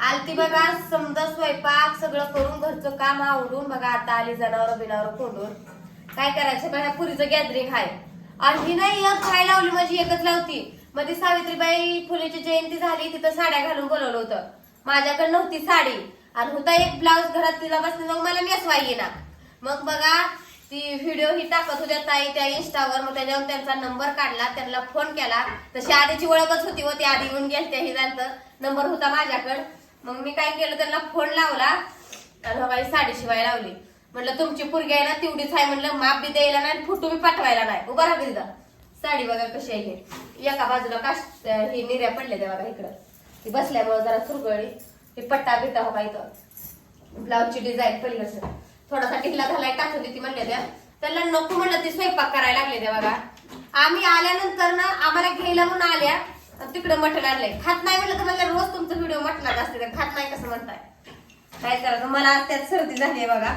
आलती बघा समजा स्वयंपाक सगळं करून घरचं काम आवडून बघा आता आली जनावर बिनावर कोंडून. काय करायचं बघा पुरीचं गॅदरिंग आहे आणि ही नाही एक खाय लावली माझी एकच लावती. मध्ये सावित्रीबाई फुलेची जयंती झाली तिथं साड्या घालून बोलवलं होतं. माझ्याकडे नव्हती साडी. आणि होता एक ब्लाऊज घरात तिला बसले मग मला नेसवाय ना मग बघा ती व्हिडिओ ही टाकत होत्या ताई त्या इंस्टावर मग त्याच्यावर त्यांचा नंबर काढला त्यांना फोन केला. तशी आधीची ओळखच होती व ती आधी येऊन गेल त्याही झालं नंबर होता माझ्याकडं. मग मी काय केलं त्यांना फोन लावला. आणि बाई साडी शिवाय लावली. म्हटलं तुमची पोरगी आहे ना तेवढीच आहे. म्हणलं माप बी द्यायला नाही फोटो बी पाठवायला नाही. उभा राहा तिथं. साडी बघा कशी आहे एका बाजूला काश हे निर्या पडल्या त्या बघा इकडं. ती बसल्यामुळे जरा चुरगळी. हे पट्टा बिट्टा हो इथं. ब्लाऊजची डिझाईन पलीकडचं थोडासा टिकला झालाय टाकून ती म्हणल्या त्या. त्याला नको म्हणलं ती स्वयंपाक करायला लागले त्या बघा. आम्ही आल्यानंतर ना आम्हाला घ्यायला म्हणून आल्या. तिकडे मटण आणलंय. खात नाही म्हणलं तर मला रोज तुमचं व्हिडिओ मटणात असते तर खात नाही कसं म्हणताय? काय करायचं? मला त्यात सर्दी झाली आहे बघा.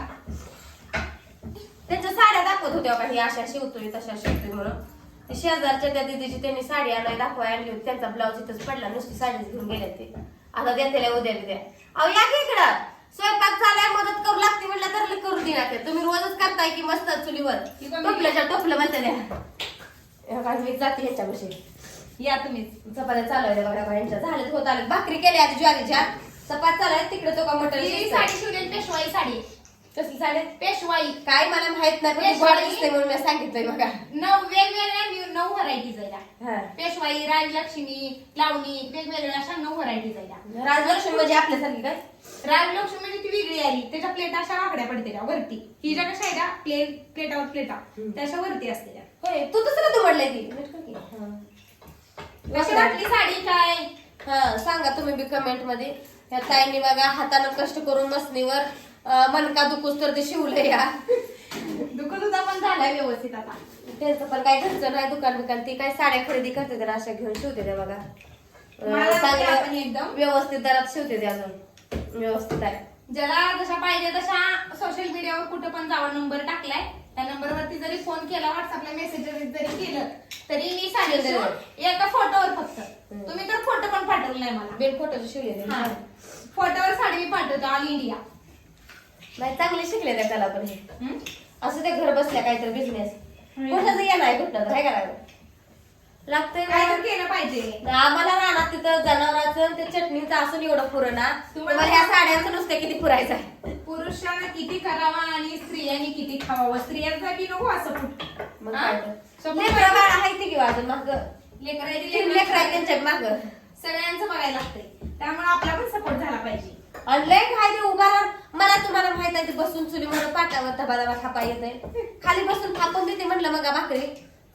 त्यांच्या साड्या दाखवत होत्या का ही अशा शिवतोय तशा शिवतोय म्हणून. ते शेजारच्या त्या दिदीची त्यांनी साडी आणाय दाखवाय आणली होती. त्यांचा ब्लाऊज इथंच पडला नुसती साडीच घेऊन गेले ते. आता देते उद्या बिद्या अहो या की इकडं. स्वयंपाक चालाय मदत करू लागते म्हटलं तर करू दे ना तुम्ही रोजच करताय की मस्त चुलीवर. टोपल्याच्या टोपलं म्हणते द्या बघा, मी जाते ह्याच्यापाशी. या तुम्ही चपात्या चालू आहे बघा यांच्या. झालेत होत आले. भाकरी केल्या आधी ज्वारीच्या चपात चालू आहे तिकडे तो का मटण ही शिजतंय. साडी शिवलेली पेशवाई साडी. कसली साडी? पेशवाई. काय मला माहीत नाही पण पेशवाई. गोड दिसते म्हणून मी सांगितलंय बघा. नऊ वेगवेगळ्या नऊ व्हरायटीज आहे. हा. पेशवाई राजलक्ष्मी लावणी वेगवेगळ्या अशा नऊ व्हरायटीज आहे. राजलक्ष्मी म्हणजे आपल्यासारखी काय? राजलक्ष्मी म्हणजे ती वेगळी आली त्याच्या प्लेट अशा वाकड्या पडते त्या वरती. ही ज्या कशा आहे त्या? प्लेन प्लेटावर प्लेटा त्याच्या वरती असते त्या. होय तू तसं का तू म्हणलंय ती. नीट कर की. कशी वाटली साडी काय? हा सांगा तुम्ही बी कमेंटमध्ये. ह्या ताईंनी बघा हातानं कष्ट करून मसनीवर मनका दुखूस तर ते शिवलंय या. दुखत होता पण झालाय व्यवस्थित आता. त्यांचं पण काय घरचं नाही दुकान बिकान ती काय साड्या खरेदी करते तर अशा घेऊन शिवते त्या बघा. मला एकदम. व्यवस्थित दरात शिवते ते अजून. व्यवस्थित आहे. ज्याला जशा पाहिजे तशा सोशल मीडियावर कुठं पण जावा नंबर टाकलाय. त्या नंबरवरती जरी फोन केला व्हॉट्सअपला मेसेज जरी केलं तरी मी शिवून एका फोटोवर फक्त. तुम्ही तर फोटो पण पाठवले नाही मला बिन फोटोचे शिवले. हा. फोटोवर साडी मी पाठवतो ऑल इंडिया नाही चांगले शिकले त्या त्याला पण हे हम्म? असं ते घर बसल्या काहीतरी बिझनेस. कुठं ये नाही कुठं काय करायला लागतंय काय तर. केलं पाहिजे आम्हाला राहणार तिथं जनावरांचं ते चटणीचं असून एवढं पुरणा तुम्हाला- तुम्हाला ह्या साड्यांचं नुसतं किती पुरायचं आहे पुरुषांना किती करावा आणि स्त्रियांनी किती खावावं? स्त्रियांसाठी नको असं फुट मग? काय? तर. आहे ते किंवा अजून मग. लेकरायची लेकरं लेकर त्यांच्या माग. सगळ्यांचं बघायला लागतंय. त्यामुळे आपला पण सपोर्ट झाला पाहिजे. आणि लय ते उभा राहून मला तुम्हाला माहीत आहे ते बसून चुलीवर पाटावर धबा धबा थापा येते खाली बसून थापून देते म्हटलं मग भाकरी?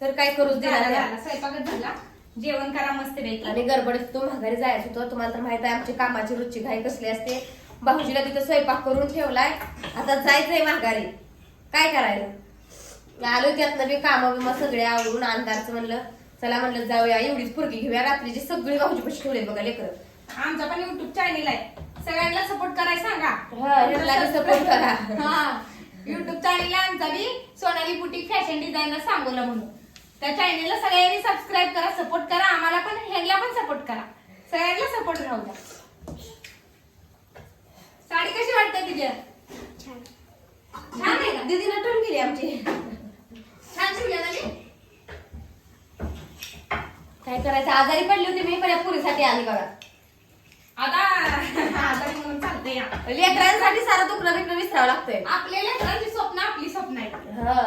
तर काय करूच झाला झाला. स्वयंपाकच झाला. जेवण करा मस्त पैकी आणि गडबडीत तू माघारी जायचं होतं. तुम्हाला तर माहीत आहे आमची कामाची रुची घाई कसली असते. भाऊजीला तिथं स्वयंपाक करून ठेवलाय. आता जायचंय माघारी. काय करायला? आलो त्यातनं बी काम बिम सगळे आवरून अंधारचं म्हणलं चला म्हणलं जाऊया एवढीच पुरगी घेऊया रात्रीची. सगळी भाऊजी पशी ठेवले बघा लेकर. आमचा पण युट्यूब चॅनल आहे. सगळ्यांना सपोर्ट करायला सांगा. हा, support करा. हा युट्यूब चॅनल आमचा B. Sonali boutique fashion designer Sangola म्हणून. त्या चॅनलला सगळ्यांनी सबस्क्राईब करा सपोर्ट करा. आम्हाला पण ह्यांना पण सपोर्ट करा. सगळ्यांना सपोर्ट राहू द्या. कशी वाटते तिच्या छान. आहे का? दीदी नटून गेली आमची. छान शिवल्या ना मी काय करायचं? आजारी पडली होती मी पण या पुरीसाठी आली बघा. आता म्हणून या. लेकरांसाठी सारं दुखणं बिकणं विसरावं लागतंय. आपल्या लेकरांची स्वप्न आपली स्वप्न आहेत हा.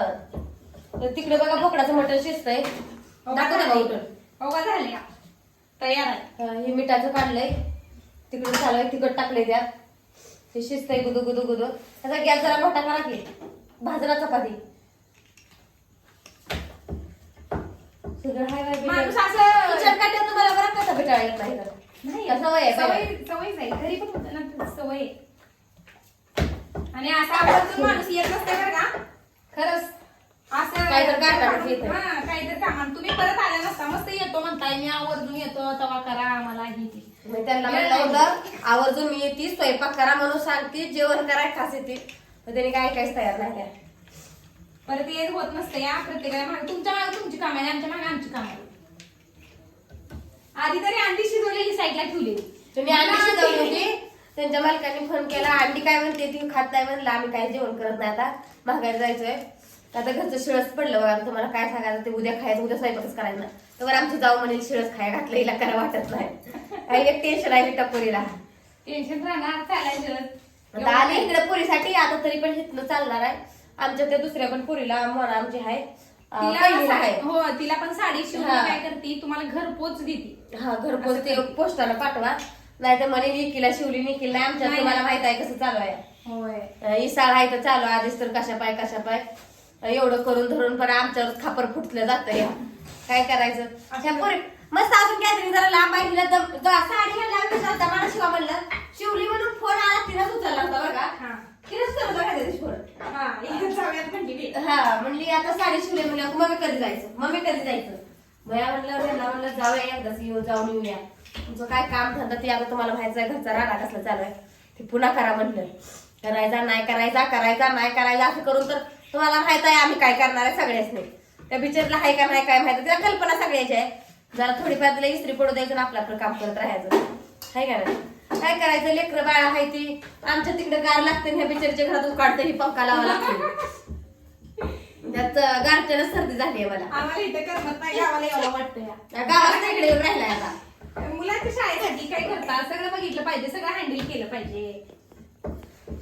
तर तिकडे बघा बोकडाचं मटण शिजतंय. दाखव ना उठून बघा झाले तयार आहे. हा, हे मिठाचं काढलंय. तिकडे चालू तिकट टाकलंय त्यात. ते शिजतंय गुदू गुदू गुदू. त्याचा गॅस जरा मोठा करा की भाजरा चपाती. सगळं हाय माणूस असं- किचन काट्यात तुम्हाला बरं कसा येत नाही तर नाही सवय आहे सवय आहे. घरी पण होतं ना सवय आहे. आणि असं आवर्जून माणूस येत नसते बरं का. खरंच. असं काय तर काय करायचं येतं. हा काही तर काम आणि तुम्ही परत आल्या नसता मस्त येतो म्हणताय मी आवर्जून येतो तवा करा आम्हाला ही ती. मी त्यांना म्हणलं होतं आवर्जून मी येते स्वयंपाक करा म्हणून सांगते जेवण करा खास येते. पण त्यांनी काय काहीच तयार नाही त्या परत येत होत नसतं या प्रत्येकाला मागे. तुमच्या मागे तुमची काम आहे आमच्या मागे आमची काम आहे. आधी तरी अंडी शिजवलेली साईडला ठेवली. तुम्ही अंडी शिजवली होती. त्यांच्या मालकांनी फोन केला अंडी काय म्हणते ती खात नाही म्हणलं आम्ही काय जेवण करत नाही आता. माघारी जायचंय. आता घरचं शिळच पडलं बघा तुम्हाला काय सांगायचं ते उद्या खायचं उद्या स्वयंपाकच करायचं तर आमची जाऊ म्हणेल शिळच खाय घातलं हिला काय वाटत नाही. काही एक टेन्शन आहे टपोरीला टेन्शन राहणार चालायचं आली इकडे पुरीसाठी आता तरी पण हिथनं चालणार आहे. आमच्या त्या दुसऱ्या पण पुरीला मोना आमची आहे. तिला हो तिला पण साडी शिवून. काय करते तुम्हाला घर पोच देते. हा घरपोच ते पोस्टानं पाठवा. नाही तर म्हणे निकीला शिवली निकील नाही. आमच्या तुम्हाला. माहीत आहे कसं चालू आहे. होय. अं, इसाळ आहे तर चालू आधीच तर कशा पाय कशा पाय. एवढं करून धरून पण आमच्यावर खापर फुटलं जातं या. काय करायचं? पोरी- मस्त अजून गॅदरिंग जरा लांब आहे तिला दम- द- साडी घालला विचारता मला शिवा म्हणलं. शिवली म्हणून फोन आला तिलाच उचलला होता बघा. तिलाच करत होता त्या दिवशी फोन हा इकडे जाऊयात म्हणते मी. हा म्हणली आता साडी शिवली म्हणलं मम्मी कधी जायचं? मम्मी कधी जायचं? भया म्हणलं यांना म्हणलं जाऊया एकदाच येऊन जाऊन येऊया. तुमचं काय काम धंदा ते आता तुम्हाला माहिती आहे घरचा राडा कसला चालू आहे. ते पुन्हा करा म्हणलं. करायचा नाही करायचा करायचा नाही करायचा असं करून तर तुम्हाला माहीत आहे आम्ही काय करणार आहे सगळ्याच नाही त्या बिचारला हाय का नाही काय माहिती त्याला कल्पना सगळ्याची आहे. जरा थोडीफार तिला इस्त्री पडू द्यायचं आपलं आपलं काम करत राहायचं. हाय का नाही? काय करायचं? लेकरं बाळा आहे ती. आमच्या तिकडे गार लागते ह्या बिचारीच्या घरात उकाडते ही पंखा लावा लागते. त्यात गारट्याला सर्दी झाली आहे मला. आम्हाला इथं करमत नाही गावाला यावं वाटतं या गावात तिकडे येऊन राहिलाय आता. मुलांच्या शाळेसाठी काय करतात? सगळं बघितलं पाहिजे सगळं हँडल केलं पाहिजे.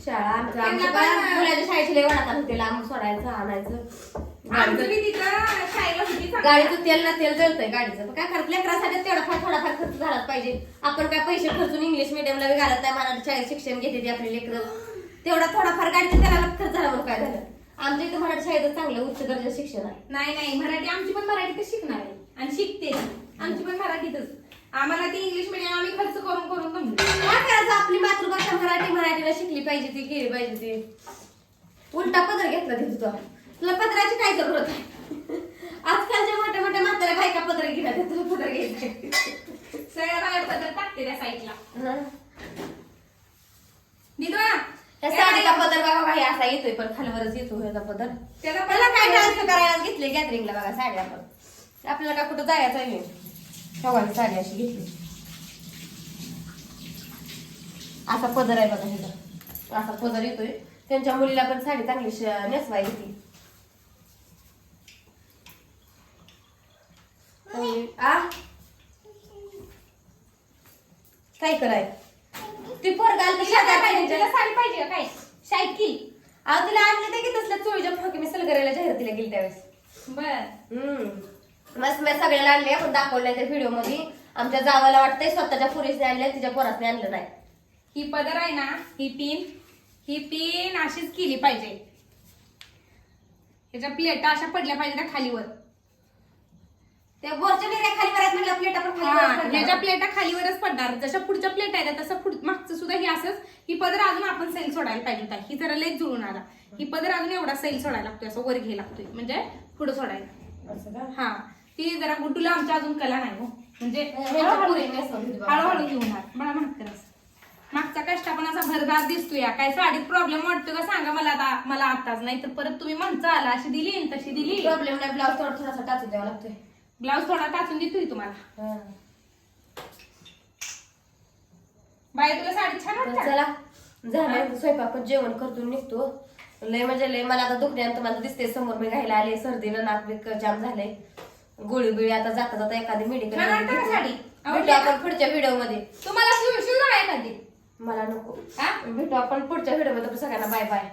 शाळा आमच्या त्यांना आमच्या पण- पण मुलाच्या शाळेची लय वाढत होते लांब सोडायचं आणायचं. आमचं गाडीचं तिथं शाळेला होती चांगलं. गाडीचं तेल ना तेल जळतंय गाडीचं. पण काय करत लेकरासाठी तेवढाफार थोडाफार खर्च झालाच पाहिजे. आपण काय पैसे खर्चून इंग्लिश मिडियमला बी घालत नाही मराठी शाळेत शिक्षण घेते ते आपले लेकरं. तेवढा थोडाफार गाडीच्या तेलाला खर्च झाला म्हणून काय झालं? आमच्या इथं मराठी शाळेत चांगलं उच्च दर्जाचं शिक्षण आहे. नाही नाही मराठी आमची पण मराठीतच शिकणार आहे. आणि शिकते. आमची पण मराठीतच. आम्हाला ती इंग्लिश मिडियम आम्ही खर्च करून करून काय करायचं? आपली मातृभाषा मराठी मराठीला शिकली पाहिजे ती केली पाहिजे ती. उलटा पदर घेतला तिथं तुला तुला पदराची काय जरूरत आहे? आजकालच्या मोठ्या मोठ्या म्हाताऱ्या बायका पदर घेणार तुला पदर घ्यायचं सगळ्या बाहेर पदर टाकते त्या साईडला. हं. निघा त्या साडीचा पदर बघा काही असा येतोय पण खालवरच येतो ह्याचा पदर. त्याला काय डान्स करायला घेतले गॅदरिंगला बघा साडी आपण. आपल्याला काय कुठं जायचं आहे शेवगाची साडी अशी घेतली. असा पदर आहे बघा ह्याचा. असा पदर येतोय. त्यांच्या मुलीला पण साडी चांगली नेसवाय घेतली. आ? काय कराय? ती पाहिजे तिला साडी पाहिजे का काय? सायकी अहो तिला आणले ते की तसल्या चोळीच्या फ्रॉकी मी सलगऱ्याला जाहिरातीला गेली त्यावेळेस. बर. हम्म. मस्त मी सगळ्याला आणले आपण दाखवलंय त्या व्हिडिओमध्ये. आमच्या जावाला वाटतंय स्वतःच्या पुरीसने आणले तिच्या पोरासने आणलं नाही. ही पदर आहे ना ही पिन ही पिन अशीच केली पाहिजे. त्याच्या प्लेटा अशा पडल्या पाहिजे त्या खालीवर. ते वरच्या निर्या खाली करायचं म्हणलं प्लेट आपण हा, खाली ह्याच्या प्लेटा खालीवरच पडणार. जशा पुढच्या प्लेट आहेत तसं पुढ मागचं सुद्धा ही असंच. ही पदर अजून आपण सैल सोडायला पाहिजे होता. ही जरा लेट जुळून आला. ही पदर अजून एवढा सैल सोडायला लागतोय असं वर घे लागतोय. म्हणजे पुढे सोडायला. असं का? हा. ती जरा गुड्डूला आमच्या अजून कला नाही हो. म्हणजे हळूहळू घेऊन मला माहीत मागचा कष्ट पण असा भरदार दिसतोय काय साडीत प्रॉब्लेम वाटतो का सांगा मला आता. मला आताच नाही तर परत तुम्ही म्हणता आला. अशी दिली तशी दिली. प्रॉब्लेम नाही ब्लाऊज थोडा थोडासा टाचून द्यावा लागतोय. ब्लाऊज थोडा टाचून देतोय तुम्हाला. बाई तुला साडी छान वाटते चला. झालं स्वयंपाक जेवण करतून निघतो. लय म्हणजे लय मला आता दुखण्यात तुम्हाला दिसते समोर मी घ्यायला आले. सर्दीनं नाक जाम झालंय. गोळी बिळी आता जाता जाता एखादी मेडिकल छान वाटतं का साडी? आवडली आपण पुढच्या व्हिडिओमध्ये तुम्हाला शिव शिव आहे कधी मला नको. हा? भेटू आपण पुढच्या व्हिडिओमध्ये सगळ्यांना बाय बाय